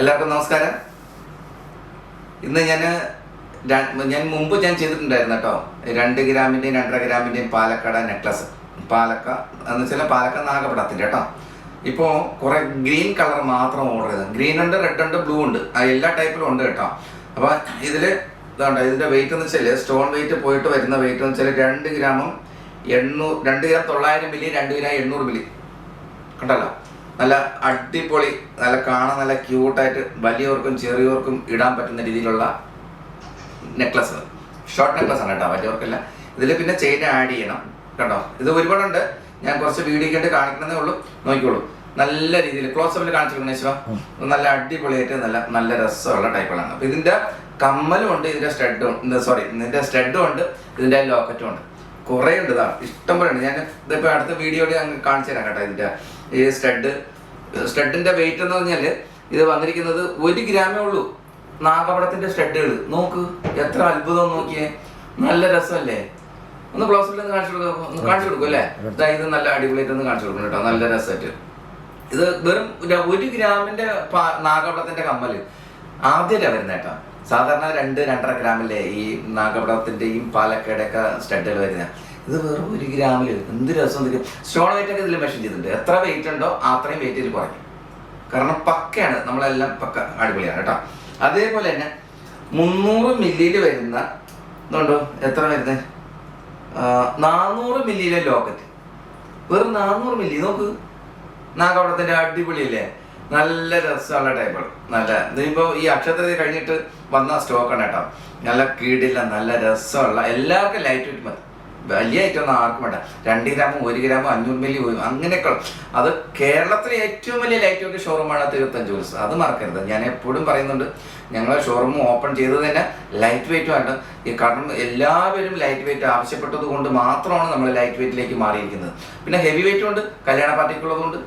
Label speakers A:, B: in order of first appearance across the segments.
A: എല്ലാവർക്കും നമസ്കാരം. ഇന്ന് ഞാൻ ഞാൻ മുമ്പ് ഞാൻ ചെയ്തിട്ടുണ്ടായിരുന്നു കേട്ടോ. രണ്ട് ഗ്രാമിന്റെയും രണ്ടര ഗ്രാമിന്റെയും പാലക്കാട് നെക്ലസ്. പാലക്ക എന്ന് വെച്ചാൽ പാലക്ക നാഗപടത്തിന്റെ കേട്ടോ. ഇപ്പോൾ കുറേ ഗ്രീൻ കളർ മാത്രം ഓർഡർ ചെയ്തത് ഗ്രീൻ ഉണ്ട് റെഡ് ഉണ്ട് ബ്ലൂ ഉണ്ട്. എല്ലാ ടൈപ്പിലും ഉണ്ട് കേട്ടോ. അപ്പോൾ ഇതിൽ ഇതാണ്ട് ഇതിന്റെ വെയിറ്റ് എന്ന് വെച്ചാൽ സ്റ്റോൺ വെയിറ്റ് പോയിട്ട് വരുന്ന വെയിറ്റ് എന്ന് വെച്ചാൽ രണ്ട് ഗ്രാമും എണ്ണൂറ് രണ്ട് ഗ്രാം തൊള്ളായിരം മില്ലി രണ്ട് ഗ്രാം എണ്ണൂറ് മില്ലി. കണ്ടല്ലോ? നല്ല അടിപൊളി നല്ല കാണാൻ നല്ല ക്യൂട്ടായിട്ട് വലിയവർക്കും ചെറിയവർക്കും ഇടാൻ പറ്റുന്ന രീതിയിലുള്ള നെക്ലസ് ഷോർട്ട് നെക്ലസ് ആണ് കേട്ടോ വലിയവർക്കല്ല. ഇതിൽ പിന്നെ ചെയിൻ ആഡ് ചെയ്യണം കേട്ടോ ഇത് ഒരുപാടുണ്ട്. ഞാൻ കുറച്ച് വീഡിയോ കണ്ട് കാണിക്കണമെന്നേ ഉള്ളൂ. നോക്കിക്കോളൂ. നല്ല രീതിയിൽ ക്ലോസ് അപ്പിൽ കാണിച്ചിരിക്കുന്ന ശിവ നല്ല അടിപൊളിയായിട്ട് നല്ല നല്ല രസമുള്ള ടൈപ്പുകളാണ് അപ്പൊ ഇതിന്റെ കമ്മലും ഉണ്ട് ഇതിന്റെ സ്റ്റഡും സോറി ഇതിന്റെ സ്റ്റഡും ഉണ്ട് ഇതിന്റെ ലോക്കറ്റും ഉണ്ട്. കുറേ ഉണ്ട് ഇതാ ഇഷ്ടം പോലെ ഉണ്ട്. ഞാൻ ഇതിപ്പോ അടുത്ത വീഡിയോയിൽ കാണിച്ചു തരാം കേട്ടോ ഇതിന്റെ ഈ സ്റ്റഡ് സ്റ്റഡിന്റെ വെയിറ്റ് എന്ന് പറഞ്ഞാൽ ഇത് വന്നിരിക്കുന്നത് ഒരു ഗ്രാമേ ഉള്ളൂ. നാഗപടത്തിന്റെ സ്റ്റഡുകൾ നോക്ക് എത്ര അത്ഭുതം നോക്കിയേ. നല്ല രസമല്ലേ? ഒന്ന് ബ്ലൗസിൽ നിന്ന് കാണിച്ചു കൊടുക്കും ഒന്ന് കാണിച്ചു കൊടുക്കും അല്ലേ? ഇത് നല്ല അടിപൊളിയായിട്ട് ഒന്ന് കാണിച്ചു കൊടുക്കും കേട്ടോ. നല്ല രസമായിട്ട് ഇത് വെറും ഒരു ഗ്രാമിന്റെ നാഗപടത്തിന്റെ കമ്മൽ. ആദ്യമല്ല വരുന്ന കേട്ടോ. സാധാരണ രണ്ട് രണ്ടര ഗ്രാമല്ലേ ഈ നാഗപടത്തിന്റെയും പാലക്കയുടെ ഒക്കെ സ്റ്റഡുകൾ വരുന്നത് ഇത് വെറും ഒരു ഗ്രാമിൽ എന്ത് രസം എന്തൊക്കെ സ്റ്റോൺ വെയിറ്റ് ഒക്കെ ഇതിൽ മെഷീൻ ചെയ്തിട്ടുണ്ട്. എത്ര വെയിറ്റ് ഉണ്ടോ അത്രയും വെയിറ്റ് ഇതിൽ കുറയ്ക്കും കാരണം പക്കയാണ് നമ്മളെല്ലാം പക്ക അടിപൊളിയാണ് കേട്ടോ. അതേപോലെ തന്നെ മുന്നൂറ് മില്ലിയിൽ വരുന്ന ഇതുണ്ടോ? എത്ര വരുന്നത് നാനൂറ് മില്ലിയിലെ ലോക്കറ്റ്. വെറും നാനൂറ് മില്ലി നോക്ക്. നാഗവടത്തിന്റെ അടിപൊളിയല്ലേ? നല്ല രസമുള്ള ടൈപ്പാണ് നല്ല ഇതിപ്പോ ഈ അക്ഷത്രത്തിൽ കഴിഞ്ഞിട്ട് വന്ന സ്റ്റോക്കാണ് കേട്ടോ. നല്ല കീടില്ല നല്ല രസമുള്ള എല്ലാവർക്കും ലൈറ്റ് വെയിറ്റ് മതി. വലിയ ഐറ്റം ഒന്നും ആർക്കും വേണ്ട. രണ്ട് ഗ്രാമും ഒരു ഗ്രാമും അഞ്ഞൂറ് മില്ലി അങ്ങനെയൊക്കെ അത് കേരളത്തിലെ ഏറ്റവും വലിയ ലൈറ്റ് വെയിറ്റ് ഷോറൂമാണ് തീർത്ഥം ജൂൽസ് അത് മറക്കരുത്. ഞാൻ എപ്പോഴും പറയുന്നുണ്ട് ഞങ്ങളെ ഷോറൂം ഓപ്പൺ ചെയ്തത് തന്നെ ലൈറ്റ് വെയിറ്റ് ആണ് ഈ കാരണം എല്ലാവരും ലൈറ്റ് വെയിറ്റ് ആവശ്യപ്പെട്ടത് കൊണ്ട് മാത്രമാണ് നമ്മൾ ലൈറ്റ് വെയിറ്റിലേക്ക് മാറിയിരിക്കുന്നത്. പിന്നെ ഹെവി വെയിറ്റും ഉണ്ട് കല്യാണ പാർട്ടിക്കുള്ളതുകൊണ്ട്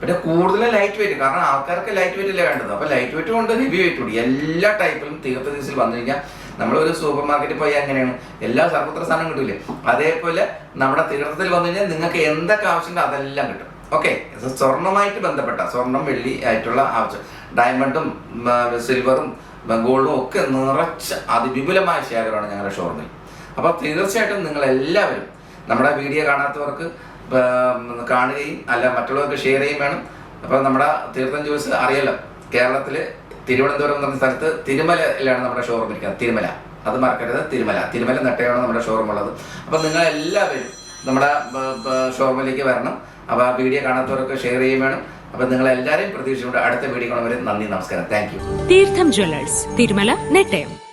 A: പിന്നെ കൂടുതൽ ലൈറ്റ് വെയിറ്റ് കാരണം ആൾക്കാർക്ക് ലൈറ്റ് വെയിറ്റ് അല്ലേ വേണ്ടത്? അപ്പൊ ലൈറ്റ് വെയിറ്റ് കൊണ്ട് ഹെവി വെയിറ്റ് കൂടി എല്ലാ ടൈപ്പിലും തീർത്ത ദിവസത്തിൽ വന്നു കഴിഞ്ഞാൽ നമ്മളൊരു സൂപ്പർ മാർക്കറ്റിൽ പോയി അങ്ങനെയാണ് എല്ലാ സർവത്ര സാധനം കിട്ടൂലേ? അതേപോലെ നമ്മുടെ തീർത്ഥത്തിൽ വന്നു കഴിഞ്ഞാൽ നിങ്ങൾക്ക് എന്തൊക്കെ ആവശ്യമുണ്ടോ അതെല്ലാം കിട്ടും. ഓക്കെ സ്വർണമായിട്ട് ബന്ധപ്പെട്ട സ്വർണം വെള്ളി ആയിട്ടുള്ള ആവശ്യം. ഡയമണ്ടും സിൽവറും ഗോൾഡും ഒക്കെ നിറച്ച അതിവിപുലമായ ശേഖരമാണ് ഞങ്ങളുടെ ഷോറൂമിൽ അപ്പോൾ തീർച്ചയായിട്ടും നിങ്ങൾ എല്ലാവരും നമ്മുടെ വീഡിയോ കാണാത്തവർക്ക് കാണുകയും അല്ല മറ്റുള്ളവർക്ക് ഷെയർ ചെയ്യുകയും വേണം. അപ്പോൾ നമ്മുടെ തീർത്ഥം ജ്യൂസ് അറിയാലോ കേരളത്തിൽ തിരുവനന്തപുരം എന്ന് പറഞ്ഞ സ്ഥലത്ത് തിരുമലയിലാണ് നമ്മുടെ ഷോറൂം ഇരിക്കുന്നത്. തിരുമല. അത് മറക്കരുത്. തിരുമല. തിരുമല നട്ടയാണ് നമ്മുടെ ഷോറൂം ഉള്ളത്. അപ്പം നിങ്ങൾ എല്ലാവരും നമ്മുടെ ഷോറൂമിലേക്ക് വരണം. അപ്പോൾ ആ വീഡിയോ കാണാത്തവർക്ക് ഷെയർ ചെയ്യുകയും വേണം. അപ്പം നിങ്ങൾ എല്ലാവരെയും പ്രതീക്ഷിച്ചുകൊണ്ട് അടുത്ത വീഡിയോ കാണുന്നവരെ നന്ദി നമസ്കാരം. Thank you
B: Theertham jewellers Thirumala Nettayam.